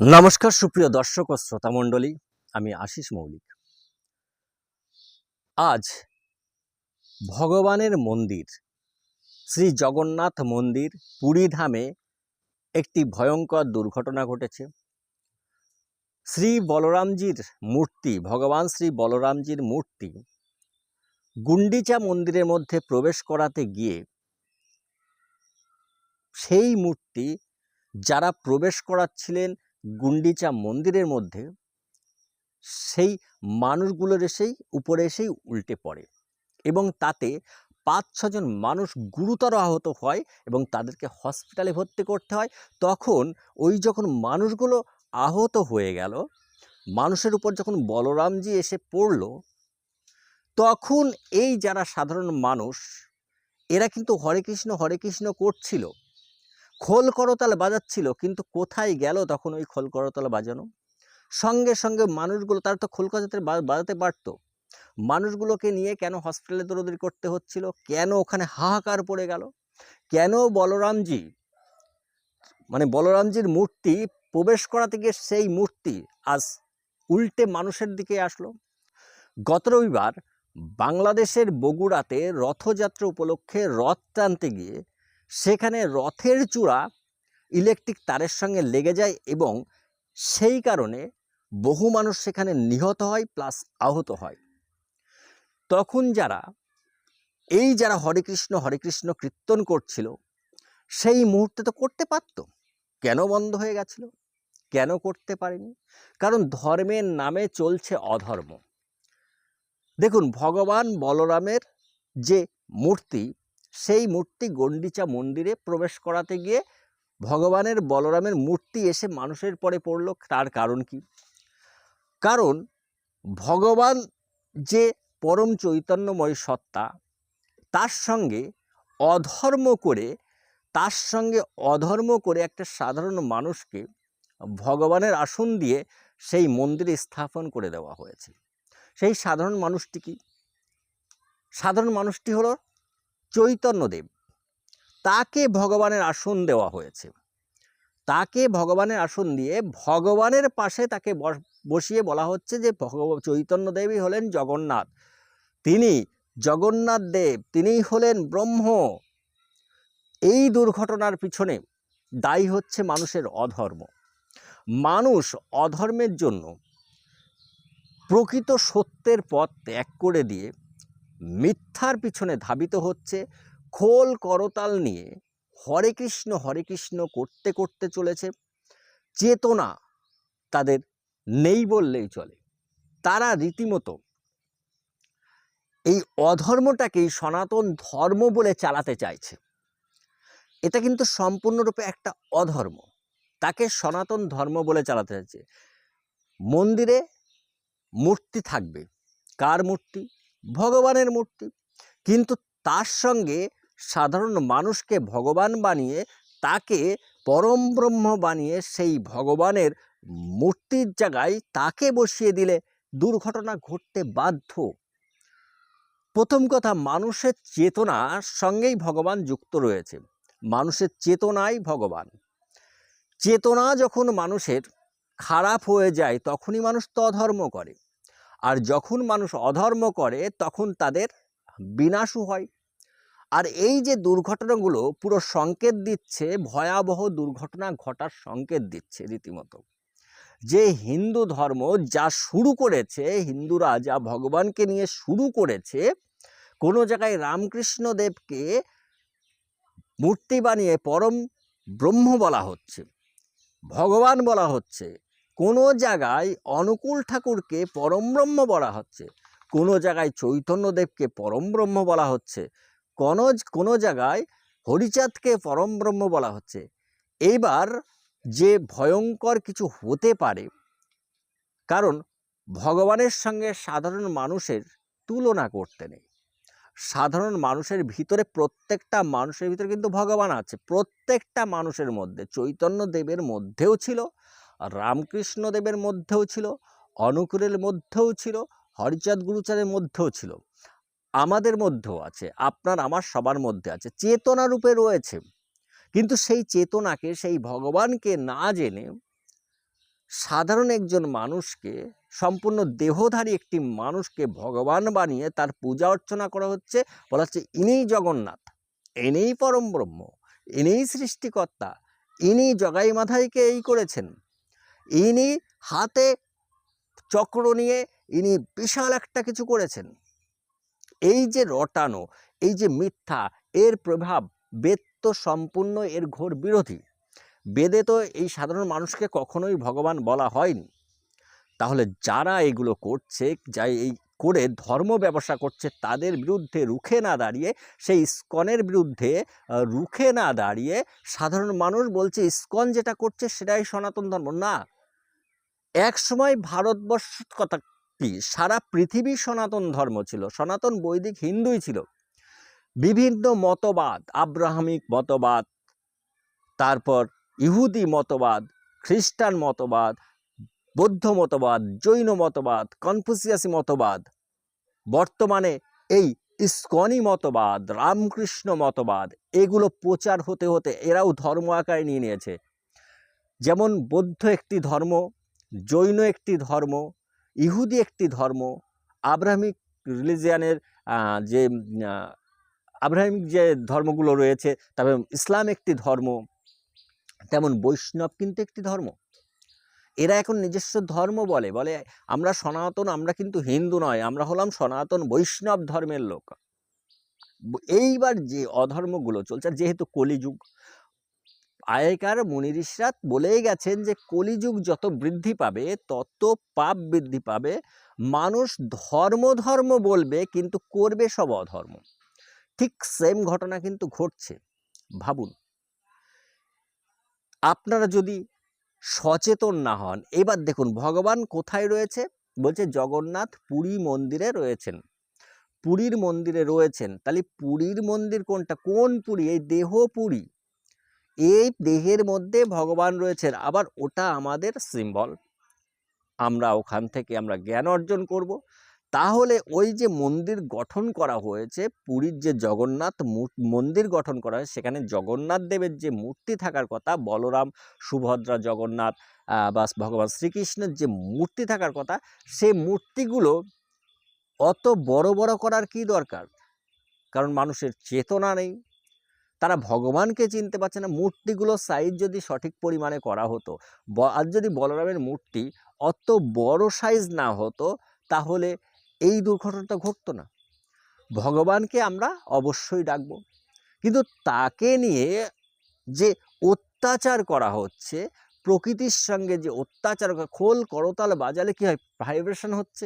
নমস্কার, সুপ্রিয় দর্শক ও শ্রোতা মণ্ডলী, আমি আশিস মৌলিক। আজ ভগবানের মন্দির, শ্রী জগন্নাথ মন্দির পুরী ধামে একটি ভয়ঙ্কর দুর্ঘটনা ঘটেছে। শ্রী বলরামজির মূর্তি, ভগবান শ্রী বলরামজির মূর্তি গুন্ডিচা মন্দিরের মধ্যে প্রবেশ করাতে গিয়ে সেই মূর্তি যারা প্রবেশ করাচ্ছিলেন গুন্ডিচা মন্দিরের মধ্যে সেই মানুষগুলোর এসেই, উপরে এসেই উল্টে পড়ে এবং তাতে পাঁচ ছজন মানুষ গুরুতর আহত হয় এবং তাদেরকে হসপিটালে ভর্তি করতে হয়। তখন ওই যখন মানুষগুলো আহত হয়ে গেল, মানুষের উপর যখন বলরামজি এসে পড়ল, তখন এই যারা সাধারণ মানুষ, এরা কিন্তু হরে কৃষ্ণ হরে কৃষ্ণ করছিল। খোল করতাল বাজাচ্ছিল, কিন্তু কোথায় গেল তখন ওই খোল করতাল বাজানো? সঙ্গে সঙ্গে মানুষগুলো, তার তো খোল করতাল বাজাতে পারতো। মানুষগুলোকে নিয়ে কেন হসপিটালে দৌড়দৌড়ি করতে হচ্ছিল? কেন ওখানে হাহাকার পড়ে গেল? কেন বলরামজি মানে বলরামজির মূর্তি প্রবেশ করাতে গিয়ে সেই মূর্তি আজ উল্টে মানুষের দিকে আসলো? গত রবিবার বাংলাদেশের বগুড়াতে রথযাত্রা উপলক্ষে রথ টানতে গিয়ে সেখানে রথের চূড়া ইলেকট্রিক তারের সঙ্গে লেগে যায় এবং সেই কারণে বহু মানুষ সেখানে নিহত হয় প্লাস আহত হয়। তখন যারা, এই যারা হরে কৃষ্ণ হরে কৃষ্ণ কীর্তন করছিল, সেই মুহূর্তে তো করতে পারত। কেন বন্ধ হয়ে গেছিল? কেন করতে পারেনি? কারণ ধর্মের নামে চলছে অধর্ম। দেখুন, ভগবান বলরামের যে মূর্তি সেই মূর্তি গন্ডিচা মন্দিরে প্রবেশ করাতে গিয়ে ভগবানের বলরামের মূর্তি এসে মানুষের পরে পড়ল। তার কারণ কি? কারণ ভগবান যে পরম চৈতন্যময় সত্তা, তার সঙ্গে অধর্ম করে, তার সঙ্গে অধর্ম করে একটা সাধারণ মানুষকে ভগবানের আসন দিয়ে সেই মন্দিরে স্থাপন করে দেওয়া হয়েছে। সেই সাধারণ মানুষটি কি? সাধারণ মানুষটি হলো চৈতন্যদেব। তাকে ভগবানের আসন দেওয়া হয়েছে। তাকে ভগবানের আসন দিয়ে ভগবানের পাশে তাকে বসিয়ে বলা হচ্ছে যে ভগব, চৈতন্যদেবই হলেন জগন্নাথ। তিনি জগন্নাথ দেব, তিনিই হলেন ব্রহ্ম। এই দুর্ঘটনার পিছনে দায়ী হচ্ছে মানুষের অধর্ম। মানুষ অধর্মের জন্য প্রকৃত সত্যের পথ ত্যাগ করে দিয়ে মিথ্যার পিছনে ধাবিত হচ্ছে খোল করতাল নিয়ে। হরে কৃষ্ণ হরে কৃষ্ণ করতে করতে চলেছে। চেতনা তাদের নেই বললেই চলে। তারা রীতিমতো এই অধর্মটাকেই সনাতন ধর্ম বলে চালাতে চাইছে। এটা কিন্তু সম্পূর্ণরূপে একটা অধর্ম। তাকে সনাতন ধর্ম বলে চালাতে চাইছে। মন্দিরে মূর্তি থাকবে। কার মূর্তি? ভগবানের মূর্তি। কিন্তু তার সঙ্গে সাধারণ মানুষকে ভগবান বানিয়ে, তাকে পরম ব্রহ্ম বানিয়ে সেই ভগবানের মূর্তির জায়গায় তাকে বসিয়ে দিলে দুর্ঘটনা ঘটতে বাধ্য। প্রথম কথা, মানুষের চেতনার সঙ্গেই ভগবান যুক্ত রয়েছে। মানুষের চেতনাই ভগবান। চেতনা যখন মানুষের খারাপ হয়ে যায়, তখনই মানুষ তো অধর্ম করে। আর যখন মানুষ অধর্ম করে, তখন তাদের বিনাশও হয়। আর এই যে দুর্ঘটনাগুলো পুরো সংকেত দিচ্ছে, ভয়াবহ দুর্ঘটনা ঘটার সংকেত দিচ্ছে রীতিমতো। যে হিন্দু ধর্ম যা শুরু করেছে, হিন্দুরা যা ভগবানকে নিয়ে শুরু করেছে, কোনো জায়গায় রামকৃষ্ণ দেবকে মূর্তি বানিয়ে পরম ব্রহ্ম বলা হচ্ছে, ভগবান বলা হচ্ছে কোনো জায়গায় অনুকূল ঠাকুরকে পরমব্রহ্ম বলা হচ্ছে, কোনো জায়গায় চৈতন্যদেবকে পরমব্রহ্ম বলা হচ্ছে কোনো কোনো জায়গায় হরিচাঁদকে পরমব্রহ্ম বলা হচ্ছে। এইবার যে ভয়ঙ্কর কিছু হতে পারে, কারণ ভগবানের সঙ্গে সাধারণ মানুষের তুলনা করতে নেই। সাধারণ মানুষের ভিতরে প্রত্যেকটা মানুষের ভিতরে কিন্তু ভগবান আছে, প্রত্যেকটা মানুষের মধ্যে চৈতন্য দেবের মধ্যেও ছিল রামকৃষ্ণ দেবের মধ্যেও ছিল, অনুকূলের মধ্যেও ছিল, হরিচাঁদ গুরুচারের মধ্যেও ছিল। আমাদের মধ্যেও আছে, আপনার, আমার সবার মধ্যে আছে, চেতনা রূপে রয়েছে। কিন্তু সেই চেতনাকে, সেই ভগবানকে না জেনে সাধারণ একজন মানুষকে, সম্পূর্ণ দেহধারী একটি মানুষকে ভগবান বানিয়ে তার পূজা অর্চনা করা হচ্ছে, বলা হচ্ছে ইনিই জগন্নাথ, ইনিই পরম ব্রহ্ম, ইনিই সৃষ্টিকর্তা ইনি জগাই মাথাইকে এই করেছেন। ইনি হাতে চক্র নিয়ে ইনি বিশাল একটা কিছু করেছেন। এই যে রটানো, এই যে মিথ্যা, এর প্রভাব বেদ তো সম্পূর্ণ এর ঘোর বিরোধী। বেদে তো এই সাধারণ মানুষকে কখনোই ভগবান বলা হয়নি। তাহলে যারা এগুলো করছে যা এই করে ধর্ম ব্যবসা করছে, তাদের বিরুদ্ধে রুখে না দাঁড়িয়ে, সেই ইস্কনের বিরুদ্ধে রুখে না দাঁড়িয়ে সাধারণ মানুষ বলছে, ইস্কন যেটা করছে, সেটাই সনাতন ধর্ম। না। এক সময় ভারতবর্ষ কথা কি? সারা পৃথিবী সনাতন ধর্ম ছিল, সনাতন বৈদিক হিন্দুই ছিল। বিভিন্ন মতবাদ, আব্রাহামিক মতবাদ, তারপর ইহুদি মতবাদ, খ্রিস্টান মতবাদ, বৌদ্ধ মতবাদ, জৈন মতবাদ, কনফুসিয়াসি মতবাদ। বর্তমানে এই ইস্কনি মতবাদ, রামকৃষ্ণ মতবাদ, এগুলো প্রচার হতে হতে এরাও ধর্ম আকারে নিয়ে নিয়েছে। যেমন বৌদ্ধ একটি ধর্ম জৈন একটি ধর্ম, ইহুদি একটি ধর্ম, আব্রাহামিক রিলিজিয়ানের যে আব্রাহামিক যে ধর্মগুলো রয়েছে, তবে ইসলাম একটি ধর্ম, তেমন বৈষ্ণব কিন্তু একটি ধর্ম। এরা এখন নিজস্ব ধর্ম বলে বলে আমরা সনাতন, আমরা কিন্তু হিন্দু নয়, আমরা হলাম সনাতন বৈষ্ণব ধর্মের লোক। এইবার যে অধর্মগুলো চলছে, যেহেতু কলিযুগ আয়কার মুনিরিশরাত বলেই গেছেন যে, কলিযুগ যত বৃদ্ধি পাবে, তত পাপ বৃদ্ধি পাবে। মানুষ ধর্ম ধর্ম বলবে, কিন্তু করবে সব অধর্ম। ঠিক সেম ঘটনা কিন্তু ঘটছে। ভাবুন। আপনারা যদি সচেতন না হন, এবার দেখুন, ভগবান কোথায় রয়েছে? বলছে জগন্নাথ পুরী মন্দিরে রয়েছেন। পুরীর মন্দিরে রয়েছেন। তাহলে পুরীর মন্দির কোনটা? কোন পুরী? এই দেহ পুরী। এই দেহের মধ্যে ভগবান রয়েছেন। আবার ওটা আমাদের সিম্বল আমরা ওখান থেকে আমরা জ্ঞান অর্জন করব। তাহলে ওই যে মন্দির গঠন করা হয়েছে, পুরীর যে জগন্নাথ মন্দির গঠন করা হয়েছে, সেখানে জগন্নাথ দেবের যে মূর্তি থাকার কথা, বলরাম, সুভদ্রা জগন্নাথ বা ভগবান শ্রীকৃষ্ণের যে মূর্তি থাকার কথা সেই মূর্তিগুলো অত বড় বড় করার কি দরকার? কারণ মানুষের চেতনা নেই। তারা ভগবানকে চিনতে পারছে না। মূর্তিগুলোর সাইজ যদি সঠিক পরিমাণে করা হতো আর যদি বলরামের মূর্তি অত বড় সাইজ না হতো, তাহলে এই দুর্ঘটনাটা ঘটতো না। ভগবানকে আমরা অবশ্যই ডাকব। কিন্তু তাকে নিয়ে যে অত্যাচার করা হচ্ছে, প্রকৃতির সঙ্গে যে অত্যাচার, খোল করতাল বাজালে কি হয় ভাইব্রেশন হচ্ছে,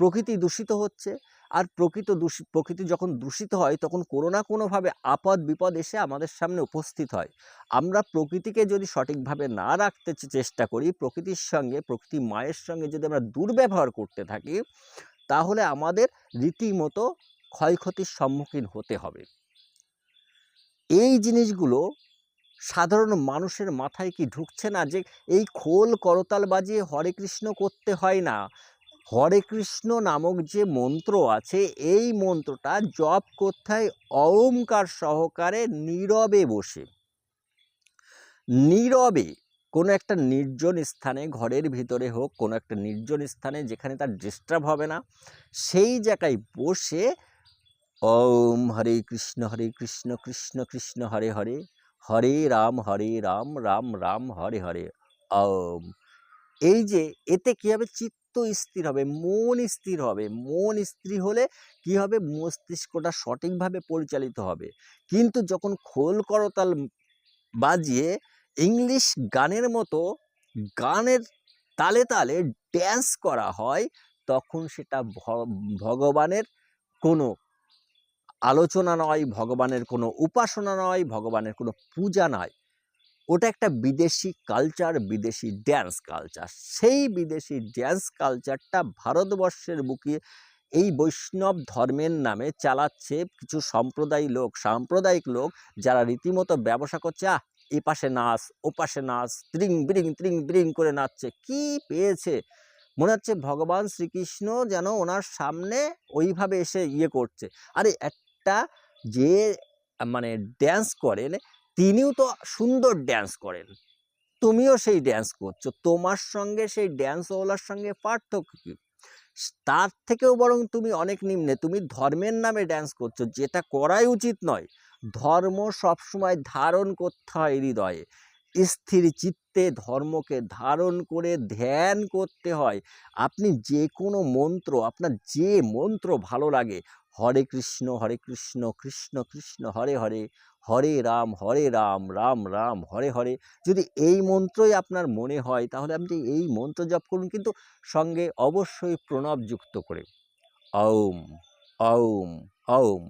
প্রকৃতি দূষিত হচ্ছে আর প্রকৃত দূষিত প্রকৃতি যখন দূষিত হয়, তখন কোনো না কোনোভাবে আপদ বিপদ এসে আমাদের সামনে উপস্থিত হয়। আমরা প্রকৃতিকে যদি সঠিকভাবে না রাখতে চেষ্টা করি, প্রকৃতির সঙ্গে, প্রকৃতি মায়ের সঙ্গে যদি আমরা দুর্ব্যবহার করতে থাকি, তাহলে আমাদের রীতিমতো ক্ষয়ক্ষতির সম্মুখীন হতে হবে। এই জিনিসগুলো সাধারণ মানুষের মাথায় কি ঢুকছে না যে, এই খোল করতাল বাজিয়ে হরে কৃষ্ণ করতে হয় না? হরে কৃষ্ণ নামক যে মন্ত্র আছে, এই মন্ত্রটা জপ করতে হয় সহকারে নীরবে বসে। নীরবে, কোনো একটা নির্জন স্থানে, ঘরের ভিতরে হোক, কোনো একটা নির্জন স্থানে যেখানে তার ডিস্টার্ব হবে না, সেই জায়গায় বসে ওম হরে কৃষ্ণ হরে কৃষ্ণ কৃষ্ণ কৃষ্ণ, হরে হরে হরে রাম হরে রাম রাম রাম, হরে হরে, ওম। এই যে, এতে কি হবে চিত্ত স্থির হবে, মন স্থির হবে, মন স্থির হলে কি হবে? মস্তিষ্কটা সঠিকভাবে পরিচালিত হবে। কিন্তু যখন খোল করতাল বাজিয়ে ইংলিশ গানের মতো গানের তালে তালে ড্যান্স করা হয়, তখন সেটা ভগবানের কোনো আলোচনা নয়, ভগবানের কোনো উপাসনা নয়, ভগবানের কোনো পূজা নয়। ওটা একটা বিদেশি কালচার বিদেশি ড্যান্স কালচার সেই বিদেশি ড্যান্স কালচারটা ভারতবর্ষের বুকে এই বৈষ্ণব ধর্মের নামে চালাচ্ছে কিছু সম্প্রদায় লোক, সাম্প্রদায়িক লোক যারা রীতিমতো ব্যবসা করছে, আহ, এ পাশে নাচ, ও পাশে নাচ, ত্রিং, বিরিং ত্রিং, বিরিং করে নাচছে। কি পেয়েছে? মনে হচ্ছে ভগবান শ্রীকৃষ্ণ যেন ওনার সামনে ওইভাবে এসে ইয়ে করছে। আরে একটা যে মানে ড্যান্স করেন তিনিও তো সুন্দর ড্যান্স করেন। তুমিও সেই ড্যান্স করছ। তোমার সঙ্গে সেই ড্যান্সওয়ালার সঙ্গে পার্থক্য কী? তার থেকেও বরং তুমি অনেক নিম্নে। তুমি ধর্মের নামে ড্যান্স করছ। যেটা করাই উচিত নয়। ধর্ম সবসময় ধারণ করতে হয় হৃদয়ে। স্থির চিত্তে ধর্মকে ধারণ করে ধ্যান করতে হয়। আপনি যে কোনো মন্ত্র, আপনার যে মন্ত্র ভালো লাগে, হরে কৃষ্ণ হরে কৃষ্ণ কৃষ্ণ কৃষ্ণ, হরে হরে হরে রাম হরে রাম রাম রাম, হরে হরে, যদি এই মন্ত্রই আপনার মনে হয়, তাহলে আপনি এই মন্ত্র জপ করুন, কিন্তু সঙ্গে অবশ্যই প্রণব যুক্ত করে। ওম ওম ওম।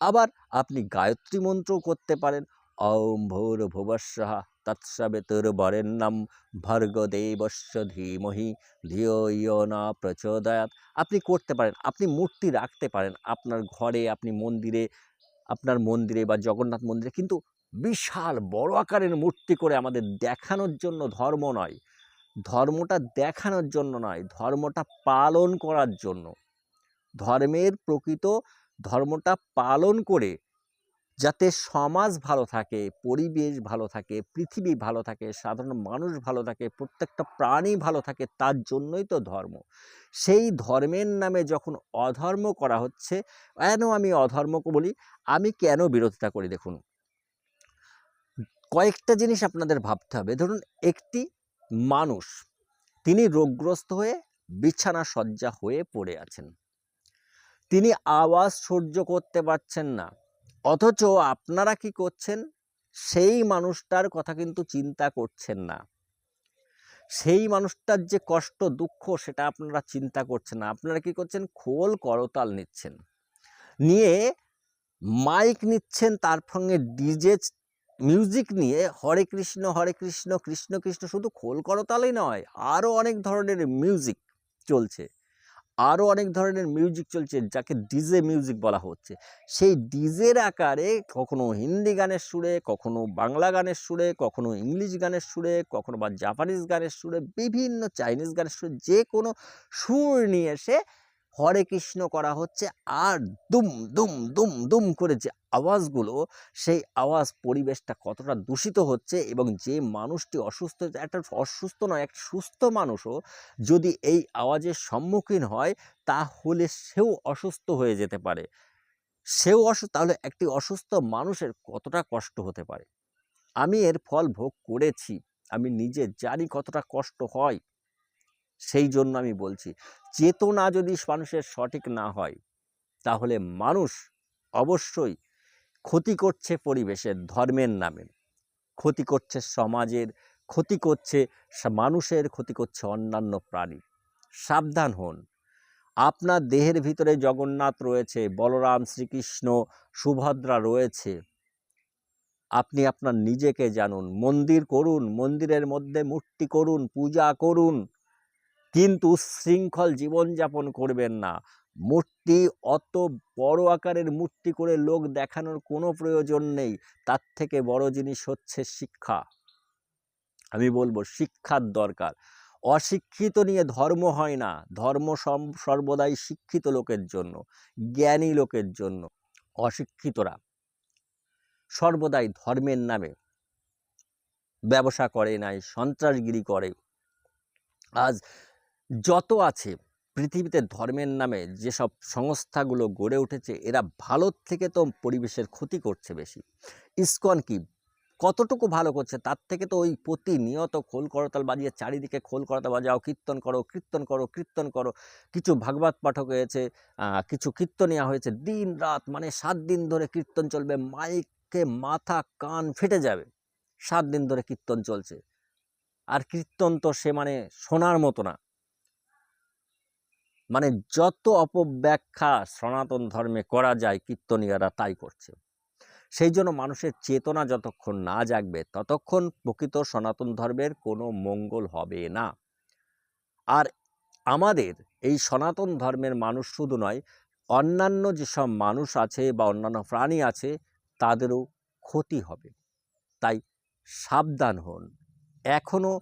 আবার আপনি গায়ত্রী মন্ত্রও করতে পারেন। ওম ভোর ভুবস্বহ তৎসবিতুর বরেণ্যম ভর্গ দেবস্য ধীমহি, ধিয় ইয় না প্রচোদয়াত আপনি করতে পারেন, আপনি মূর্তি রাখতে পারেন আপনার ঘরে, আপনি মন্দিরে, আপনার মন্দিরে বা জগন্নাথ মন্দিরে, কিন্তু বিশাল বড় আকারের মূর্তি করে আমাদের দেখানোর জন্য ধর্ম নয়। ধর্মটা দেখানোর জন্য নয়, ধর্মটা পালন করার জন্য। ধর্মের প্রকৃত ধর্মটা পালন করে যাতে সমাজ ভালো থাকে, পরিবেশ ভালো থাকে, পৃথিবী ভালো থাকে, সাধারণ মানুষ ভালো থাকে, প্রত্যেকটা প্রাণী ভালো থাকে, তার জন্যই তো ধর্ম। সেই ধর্মের নামে যখন অধর্ম করা হচ্ছে, কেন আমি অধর্ম বলি? আমি কেন বিরোধিতা করি দেখুন। কয়েকটা জিনিস আপনাদের ভাবতে হবে। ধরুন, একটি মানুষ, তিনি রোগগ্রস্ত হয়ে, বিছানা শয্যা হয়ে পড়ে আছেন। তিনি আওয়াজ সহ্য করতে পারছেন না। অথচ আপনারা কি করছেন? সেই মানুষটার কথা কিন্তু চিন্তা করছেন না। সেই মানুষটার যে কষ্ট, দুঃখ, সেটা আপনারা চিন্তা করছেন না। আপনারা কি করছেন? খোল করতাল নিচ্ছেন। নিয়ে মাইক নিচ্ছেন, তার সঙ্গে ডিজে মিউজিক নিয়ে হরে কৃষ্ণ হরে কৃষ্ণ কৃষ্ণ কৃষ্ণ, শুধু খোল করতালই নয় আরও অনেক ধরনের মিউজিক চলছে। আরও অনেক ধরনের মিউজিক চলছে যাকে ডিজে মিউজিক বলা হচ্ছে। সেই ডিজের আকারে কখনো হিন্দি গানের সুরে, কখনো বাংলা গানের সুরে, কখনো ইংলিশ গানের সুরে, কখনো বা জাপানিজ গানের সুরে, বিভিন্ন চাইনিজ গানের সুরে যে কোনো সুর নিয়ে এসে হরে কৃষ্ণ করা হচ্ছে আর দুম দুম দুম দুম করে যে আওয়াজগুলো, সেই আওয়াজ পরিবেশটা কতটা দূষিত হচ্ছে এবং যে মানুষটি অসুস্থ, একটা অসুস্থ নয়, একটা সুস্থ মানুষও যদি এই আওয়াজের সম্মুখীন হয়, তাহলে সেও অসুস্থ হয়ে যেতে পারে। সেও অসুস্থ তাহলে একটি অসুস্থ মানুষের কতটা কষ্ট হতে পারে? আমি এর ফল ভোগ করেছি। আমি নিজে জানি কতটা কষ্ট হয়। সেই জন্য আমি বলছি, চেতনা যদি মানুষের সঠিক না হয়, তাহলে মানুষ অবশ্যই ক্ষতি করছে পরিবেশের, ধর্মের নামে। ক্ষতি করছে সমাজের, ক্ষতি করছে মানুষের, ক্ষতি করছে অন্যান্য প্রাণী। সাবধান হন। আপনার দেহের ভিতরে জগন্নাথ রয়েছে, বলরাম শ্রীকৃষ্ণ, সুভদ্রা রয়েছে। আপনি আপনার নিজেকে জানুন, মন্দির করুন, মন্দিরের মধ্যে মূর্তি করুন, পূজা করুন। কিন্তু শৃঙ্খল জীবনযাপন করবেন না। মূর্তি অত বড় আকারের মূর্তি করে লোক দেখানোর কোনো প্রয়োজন নেই। তার থেকে বড় জিনিস হচ্ছে শিক্ষা। আমি বলব শিক্ষার দরকার। অশিক্ষিত নিয়ে ধর্ম হয় না। ধর্ম সর্বদাই শিক্ষিত লোকের জন্য, জ্ঞানী লোকের জন্য। অশিক্ষিতরা সর্বদাই ধর্মের নামে ব্যবসা করে নাই, সন্ত্রাসগিরি করে। আজ যত আছে পৃথিবীতে ধর্মের নামে যেসব সংস্থাগুলো গড়ে উঠেছে, এরা ভালোর থেকে তো পরিবেশের ক্ষতি করছে বেশি। ইস্কন কি কতটুকু ভালো করছে, তার থেকে তো ওই প্রতিনিয়ত খোল করতাল বাজিয়ে চারিদিকে খোল করতাল বাজাও, কীর্তন করো কীর্তন করো কীর্তন করো। কিছু ভাগবত পাঠক হয়েছে কিছু কীর্তনিয়া হয়েছে দিন রাত মানে সাত দিন ধরে কীর্তন চলবে, মাইকে মাথা কান ফেটে যাবে, সাত দিন ধরে কীর্তন চলছে। আর কীর্তন তো সে মানে শোনার মতো না। মানে যত অপব্যাখ্যা সনাতন ধর্মে করা যায়, কীর্তনীয়রা তাই করছে। সেই জন্য মানুষের চেতনা যতক্ষণ না জাগবে, ততক্ষণ প্রকৃত সনাতন ধর্মের কোনো মঙ্গল হবে না। আর আমাদের এই সনাতন ধর্মের মানুষ শুধু নয়, অন্যান্য যেসব মানুষ আছে বা অন্যান্য প্রাণী আছে, তাদেরও ক্ষতি হবে। তাই সাবধান হন, এখনও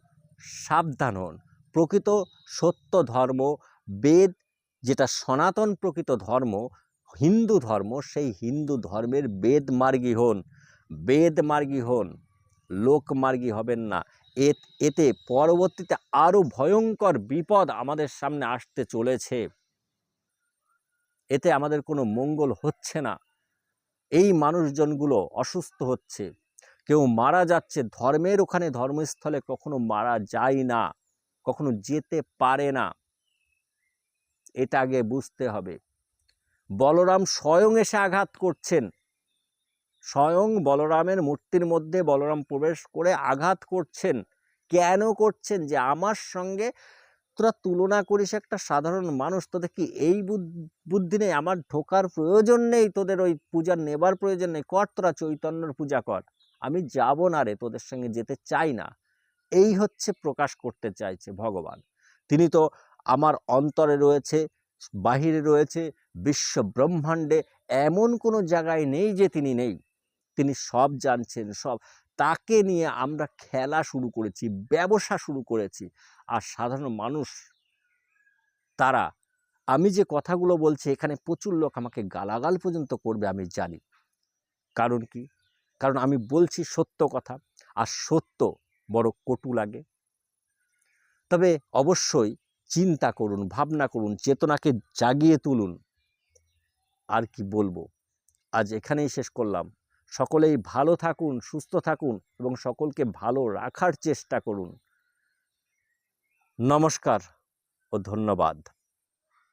সাবধান হন। প্রকৃত সত্য ধর্ম বেদ, যেটা সনাতন প্রকৃত ধর্ম, হিন্দু ধর্ম, সেই হিন্দু ধর্মের বেদ মার্গী হন। বেদ মার্গী হন, লোক মার্গী হবেন না। এতে পরবর্তীতে আরও ভয়ঙ্কর বিপদ আমাদের সামনে আসতে চলেছে। এতে আমাদের কোনো মঙ্গল হচ্ছে না। এই মানুষজনগুলো অসুস্থ হচ্ছে। কেউ মারা যাচ্ছে, ধর্মের ওখানে ধর্মস্থলে কখনো মারা যায় না, কখনো যেতে পারে না। এটা আগে বুঝতে হবে। বলরাম স্বয়ং এসে আঘাত করছেন। স্বয়ং বলরামের মূর্তির মধ্যে বলরাম প্রবেশ করে আঘাত করছেন। কেন করছেন? যে আমার সঙ্গে তোরা তুলনা করিস একটা সাধারণ মানুষ, তোদের কি এই বুদ- বুদ্ধি নেই? আমার ঢোকার প্রয়োজন নেই, তোদের ওই পূজা নেবার প্রয়োজন নেই। কর তোরা চৈতন্যর পূজা কর। আমি যাব না রে, তোদের সঙ্গে যেতে চাই না। এই হচ্ছে প্রকাশ করতে চাইছে ভগবান। তিনি তো আমার অন্তরে রয়েছে, বাহিরে রয়েছে, বিশ্ব ব্রহ্মাণ্ডে এমন কোনো জায়গায় নেই যে তিনি নেই। তিনি সব জানছেন, সব। তাকে নিয়ে আমরা খেলা শুরু করেছি, ব্যবসা শুরু করেছি। আর সাধারণ মানুষ, তারা, আমি যে কথাগুলো বলছি, এখানে প্রচুর লোক আমাকে গালাগাল পর্যন্ত করবে, আমি জানি। কারণ কি? কারণ আমি বলছি সত্য কথা। আর সত্য বড় কটু লাগে। তবে অবশ্যই চিন্তা করুন, ভাবনা করুন, চেতনাকে জাগিয়ে তুলুন। আর কি বলব? আজ এখানেই শেষ করলাম। সকলেই ভালো থাকুন, সুস্থ থাকুন এবং সকলকে ভালো রাখার চেষ্টা করুন। নমস্কার ও ধন্যবাদ।